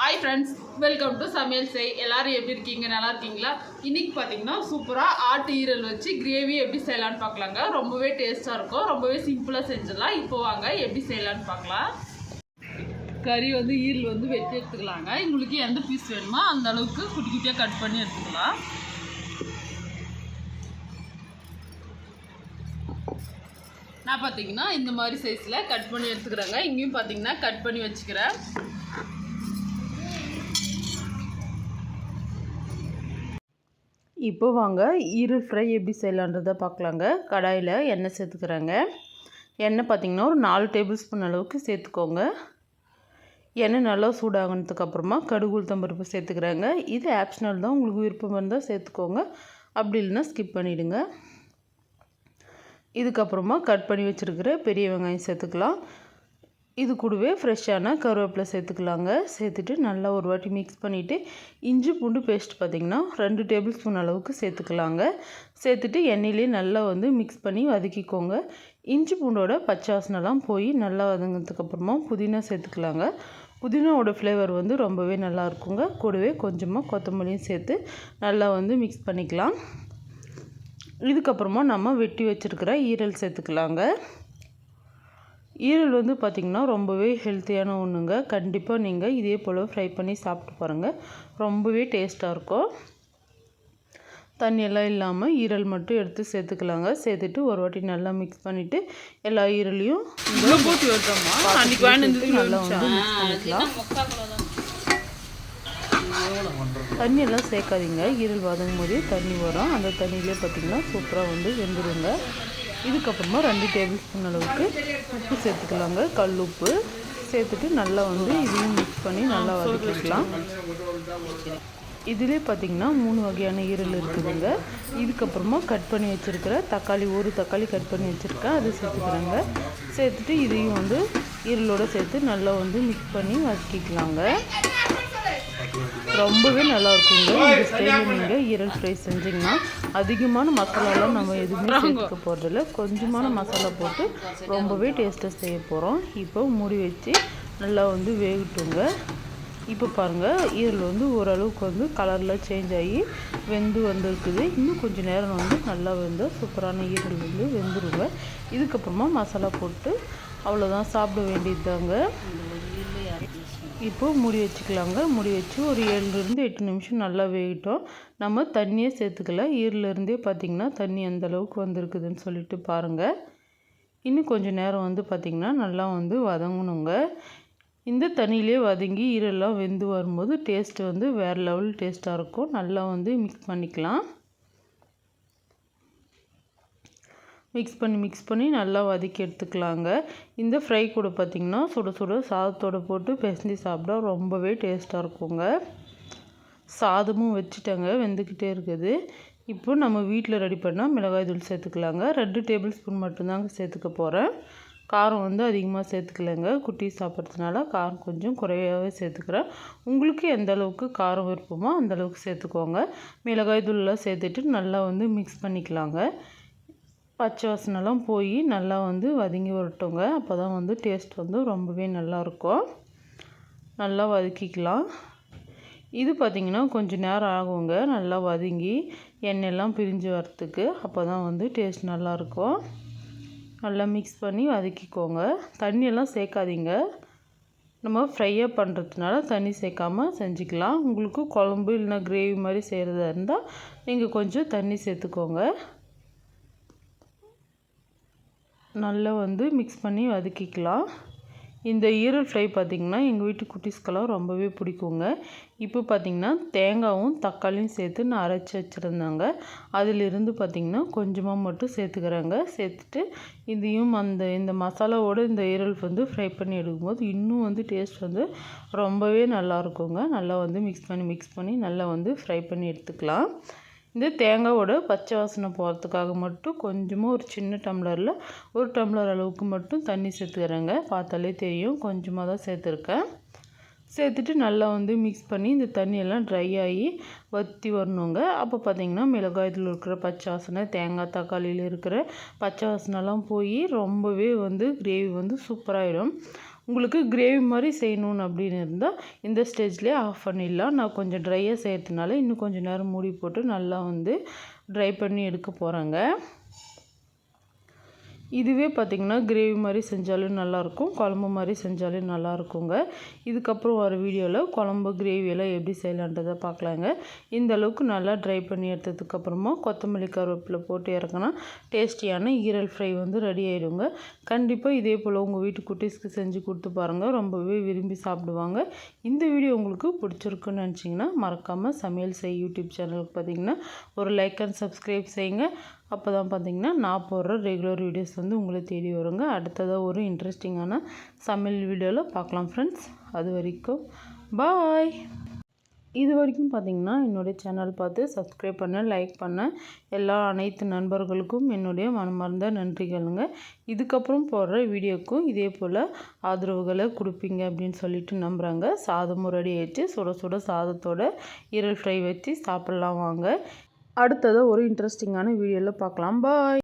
Hi friends welcome to சமையல் செய் எல்லோரும் எப்படி இருக்கீங்க? நல்லா இருக்கீங்களா? இன்றைக்கி பார்த்தீங்கன்னா சூப்பராக ஆட்டு ஈரல் வச்சு கிரேவி எப்படி செய்யலான்னு பார்க்கலாங்க. ரொம்பவே டேஸ்ட்டாக இருக்கும். ரொம்பவே சிம்பிளாக செஞ்சிடலாம். இப்போ வாங்க எப்படி செய்யலான்னு பார்க்கலாம். கறி வந்து ஈரல் வந்து வெட்டி எடுத்துக்கலாங்க. உங்களுக்கு எந்த பீஸ் வேணுமோ அந்த அளவுக்கு குட்டி குட்டியாக கட் பண்ணி எடுத்துக்கலாம். நான் பார்த்தீங்கன்னா இந்த மாதிரி சைஸில் கட் பண்ணி எடுத்துக்கிறேங்க. இங்கேயும் பார்த்தீங்கன்னா கட் பண்ணி வச்சுக்கிறேன். இப்போ வாங்க இரு ஃப்ரை எப்படி செய்யலான்றதை பார்க்கலாங்க. கடாயில் எண்ணெய் சேர்த்துக்கிறாங்க. எண்ணெய் பார்த்திங்கன்னா ஒரு நாலு டேபிள் ஸ்பூன் அளவுக்கு சேர்த்துக்கோங்க. எண்ணெய் நல்லா சூடாகினதுக்கப்புறமா கடுகு உளுத்தம்பருப்பு சேர்த்துக்கிறாங்க. இது ஆப்ஷனல் தான் உங்களுக்கு விருப்பம் இருந்தால் சேர்த்துக்கோங்க. அப்படி இல்லைன்னா ஸ்கிப் பண்ணிவிடுங்க இதுக்கப்புறமா கட் பண்ணி வச்சுருக்கிற பெரிய வெங்காயம் சேர்த்துக்கலாம். இது கூடவே ஃப்ரெஷ்ஷான கருவேப்பிலை சேர்த்துக்கலாங்க. சேர்த்துட்டு நல்லா ஒரு வாட்டி மிக்ஸ் பண்ணிவிட்டு இஞ்சி பூண்டு பேஸ்ட் பார்த்திங்கன்னா ரெண்டு டேபிள் ஸ்பூன் அளவுக்கு சேர்த்துக்கலாங்க. சேர்த்துட்டு எண்ணெயிலே நல்லா வந்து மிக்ஸ் பண்ணி வதக்கிக்கோங்க. இஞ்சி பூண்டோட பச்சை வாசனைலாம் போய் நல்லா வதங்கினதுக்கப்புறமா புதினா சேர்த்துக்கலாங்க. புதினாவோட ஃப்ளேவர் வந்து ரொம்பவே நல்லா இருக்குங்க. கூடவே கொஞ்சமாக கொத்தமல்லியும் சேர்த்து நல்லா வந்து மிக்ஸ் பண்ணிக்கலாம். இதுக்கப்புறமா நம்ம வெட்டி வச்சுருக்கிற ஈரல் சேர்த்துக்கலாங்க. ஈரல் வந்து பார்த்திங்கன்னா ரொம்பவே ஹெல்த்தியான ஒன்றுங்க கண்டிப்பாக நீங்கள் இதே போல் ஃப்ரை பண்ணி சாப்பிட்டு பாருங்கள் ரொம்பவே டேஸ்ட்டாக இருக்கும். தண்ணியெல்லாம் இல்லாமல் ஈரல் மட்டும் எடுத்து சேர்த்துக்கலாங்க. சேர்த்துட்டு ஒரு வாட்டி நல்லா மிக்ஸ் பண்ணிவிட்டு எல்லா ஈரலையும் நல்லா வந்து மிக்ஸ் பண்ணிக்கலாம். தண்ணியெல்லாம் சேர்க்காதீங்க. ஈரல் வதங்கும் போதே தண்ணி வரும். அந்த தண்ணியிலே பார்த்திங்கன்னா சூப்பராக வந்து வெந்துடுங்க இதுக்கப்புறமா ரெண்டு டேபிள் ஸ்பூன் அளவுக்கு உப்பு சேர்த்துக்கலாங்க. கல் உப்பு சேர்த்துட்டு நல்லா வந்து இதையும் மிக்ஸ் பண்ணி நல்லா வதக்கிக்கலாம். இதிலே பார்த்திங்கன்னா மூணு வகையான ஈரல் இருக்குதுங்க. இதுக்கப்புறமா கட் பண்ணி வச்சுருக்கிற தக்காளி ஒரு தக்காளி கட் பண்ணி வச்சுருக்கேன். அதை சேர்த்துக்கிறேங்க. சேர்த்துட்டு இதையும் வந்து ஈரலோடு சேர்த்து நல்லா வந்து மிக்ஸ் பண்ணி வதக்கிக்கலாங்க. ரொம்பவே நல்லா இருக்குங்க இந்த ஸ்டைலில் நீங்கள் ஈரல் ஃப்ரை செஞ்சிங்கன்னா அதிகமான மசாலாலாம் நம்ம எதுவுமே சேர்த்துக்க போகிறதில்ல கொஞ்சமான மசாலா போட்டு ரொம்பவே டேஸ்ட்டாக செய்ய போகிறோம் இப்போ மூடி வச்சு நல்லா வந்து வேகட்டுங்க. இப்போ பாருங்கள் ஈரல் வந்து ஓரளவுக்கு வந்து கலரில் சேஞ்ச் ஆகி வெந்து வந்திருக்குது. இன்னும் கொஞ்சம் நேரம் வந்து நல்லா வெந்து சூப்பரான ஈரல் வந்து வெந்துருங்க. இதுக்கப்புறமா மசாலா போட்டு அவ்வளோதான் சாப்பிட வேண்டியதுதாங்க. இப்போ மூடி வச்சுக்கலாங்க. மூடி வச்சு ஒரு ஏழுலேருந்து எட்டு நிமிஷம் நல்லா வேகட்டும். நம்ம தண்ணியே சேர்த்துக்கல ஈரிலேருந்தே பார்த்திங்கன்னா தண்ணி அந்த அளவுக்கு வந்திருக்குதுன்னு சொல்லிட்டு பாருங்கள் இன்னும் கொஞ்சம் நேரம் வந்து பார்த்திங்கன்னா நல்லா வந்து வதங்கணுங்க. இந்த தண்ணியிலே வதங்கி ஈரெல்லாம் வெந்து வரும்போது டேஸ்ட் வந்து வேறு லெவல் டேஸ்ட்டாக இருக்கும். நல்லா வந்து மிக்ஸ் பண்ணிக்கலாம். மிக்ஸ் பண்ணி மிக்ஸ் பண்ணி நல்லா வதக்கி எடுத்துக்கலாங்க. இந்த ஃப்ரை கூட பார்த்திங்கன்னா சுட சுட சாதத்தோடு போட்டு பிசைஞ்சு சாப்பிட்டா ரொம்பவே டேஸ்ட்டாக இருக்குங்க. சாதமும் வச்சுட்டேங்க வெந்துக்கிட்டே இருக்குது. இப்போ நம்ம வீட்டில் ரெடி பண்ணால் மிளகாய் தூள் சேர்த்துக்கலாங்க. ரெண்டு டேபிள் ஸ்பூன் மட்டும்தாங்க சேர்த்துக்க போகிறேன் காரம் வந்து அதிகமாக சேர்த்துக்கலைங்க. குட்டி சாப்பிட்றதுனால காரம் கொஞ்சம் குறையாகவே சேர்த்துக்கிறேன். உங்களுக்கு எந்த அளவுக்கு காரம் விருப்பமோ அந்தளவுக்கு சேர்த்துக்கோங்க. மிளகாய் தூள்லாம் சேர்த்துட்டு நல்லா வந்து மிக்ஸ் பண்ணிக்கலாங்க. பச்சை வாசனைலாம் போய் நல்லா வந்து வதங்கி வரட்டுங்க. அப்போ தான் வந்து டேஸ்ட் வந்து ரொம்பவே நல்லாயிருக்கும் நல்லா வதக்கிக்கலாம். இது பார்த்திங்கன்னா கொஞ்சம் நேரம் ஆகுங்க. நல்லா வதங்கி எண்ணெயெல்லாம் பிரிஞ்சு வரத்துக்கு அப்போ தான் வந்து டேஸ்ட் நல்லாயிருக்கும் நல்லா மிக்ஸ் பண்ணி வதக்கிக்கோங்க. தண்ணியெல்லாம் சேர்க்காதீங்க. நம்ம ஃப்ரையாக பண்ணுறதுனால தண்ணி சேர்க்காமல் செஞ்சுக்கலாம். உங்களுக்கு குழம்பு இல்லைனா கிரேவி மாதிரி செய்கிறதா இருந்தால் நீங்கள் கொஞ்சம் தண்ணி சேர்த்துக்கோங்க. நல்லா வந்து மிக்ஸ் பண்ணி வதக்கிக்கலாம். இந்த ஈரல் ஃப்ரை பார்த்திங்கன்னா எங்கள் வீட்டு குட்டீஸ்க்கெல்லாம் ரொம்பவே பிடிக்குங்க. இப்போ பார்த்திங்கன்னா தேங்காயும் தக்காளியும் சேர்த்து நான் அரைச்சி வச்சுருந்தாங்க. அதிலிருந்து பார்த்திங்கன்னா கொஞ்சமாக மட்டும் சேர்த்துக்கிறாங்க. சேர்த்துட்டு இதையும் அந்த இந்த மசாலாவோடு இந்த ஈரல் வந்து ஃப்ரை பண்ணி எடுக்கும்போது இன்னும் வந்து டேஸ்ட் வந்து ரொம்பவே நல்லா இருக்குங்க. நல்லா வந்து மிக்ஸ் பண்ணி மிக்ஸ் பண்ணி நல்லா வந்து ஃப்ரை பண்ணி எடுத்துக்கலாம். இந்த தேங்காவோட பச்சை வாசனை போகிறதுக்காக மட்டும் கொஞ்சமாக ஒரு சின்ன டம்ளரில் ஒரு டம்ளர் அளவுக்கு மட்டும் தண்ணி சேர்த்துக்கிறேங்க. பார்த்தாலே தெரியும் கொஞ்சமாக தான் சேர்த்துருக்கேன். சேர்த்துட்டு நல்லா வந்து மிக்ஸ் பண்ணி இந்த தண்ணியெல்லாம் ட்ரை ஆகி வற்றி வரணுங்க. அப்போ பார்த்திங்கன்னா மிளகாயத்தில் இருக்கிற பச்சை வாசனை தேங்காய் தக்காளியில் இருக்கிற பச்சை வாசனைலாம் போய் ரொம்பவே வந்து கிரேவி வந்து சூப்பராகிடும் உங்களுக்கு கிரேவி மாதிரி செய்யணும்னு அப்படின்னு இருந்தால் இந்த ஸ்டேஜ்லேயே ஆஃப் பண்ணிடலாம். நான் கொஞ்சம் ட்ரையாக செய்கிறதுனால இன்னும் கொஞ்சம் நேரம் மூடி போட்டு நல்லா வந்து ட்ரை பண்ணி எடுக்க போகிறேங்க இதுவே பார்த்திங்கன்னா கிரேவி மாதிரி செஞ்சாலும் நல்லாயிருக்கும் குழம்பு மாதிரி செஞ்சாலும் நல்லா இருக்குங்க இதுக்கப்புறம் வர வீடியோவில் குழம்பு கிரேவி எல்லாம் எப்படி செய்யலான்றதை பார்க்கலாங்க. இந்த அளவுக்கு நல்லா ட்ரை பண்ணி எடுத்ததுக்கப்புறமா கொத்தமல்லி கருவேப்பிலை போட்டு இறக்குனா டேஸ்டியான ஈரல் ஃப்ரை வந்து ரெடி ஆகிடுங்க கண்டிப்பாக இதே போல் உங்கள் வீட்டு குட்டீஸ்க்கு செஞ்சு கொடுத்து பாருங்கள் ரொம்பவே விரும்பி சாப்பிடுவாங்க. இந்த வீடியோ உங்களுக்கு பிடிச்சிருக்குன்னு நினச்சிங்கன்னா மறக்காமல் சமையல் செய் யூடியூப் சேனலுக்கு பார்த்திங்கன்னா ஒரு லைக் அண்ட் சப்ஸ்கிரைப் செய்யுங்க. அப்போ தான் பார்த்தீங்கன்னா நான் போடுற ரெகுலர் வீடியோஸ் வந்து உங்களை தேடி வருங்க. அடுத்ததாக ஒரு இன்ட்ரெஸ்டிங்கான சமையல் வீடியோவில் பார்க்கலாம் ஃப்ரெண்ட்ஸ் அது வரைக்கும் பாய் இது வரைக்கும் பார்த்தீங்கன்னா என்னுடைய சேனல் பார்த்து சப்ஸ்கிரைப் பண்ண லைக் பண்ண. எல்லா அனைத்து நண்பர்களுக்கும் என்னுடைய மனமார்ந்த நன்றிகளுங்க. இதுக்கப்புறம் போடுற வீடியோக்கும் இதே போல் ஆதரவுகளை கொடுப்பீங்க அப்படின்னு சொல்லிட்டு நம்புகிறாங்க சாதமும் ரெடி ஆயிடுச்சு. சுட சுட சாதத்தோட இரல் ஃப்ரை வச்சு சாப்பிட்லாம் வாங்க. அடுத்ததை ஒரு இன்ட்ரெஸ்டிங்கான வீடியோவில் பார்க்கலாம். பாய்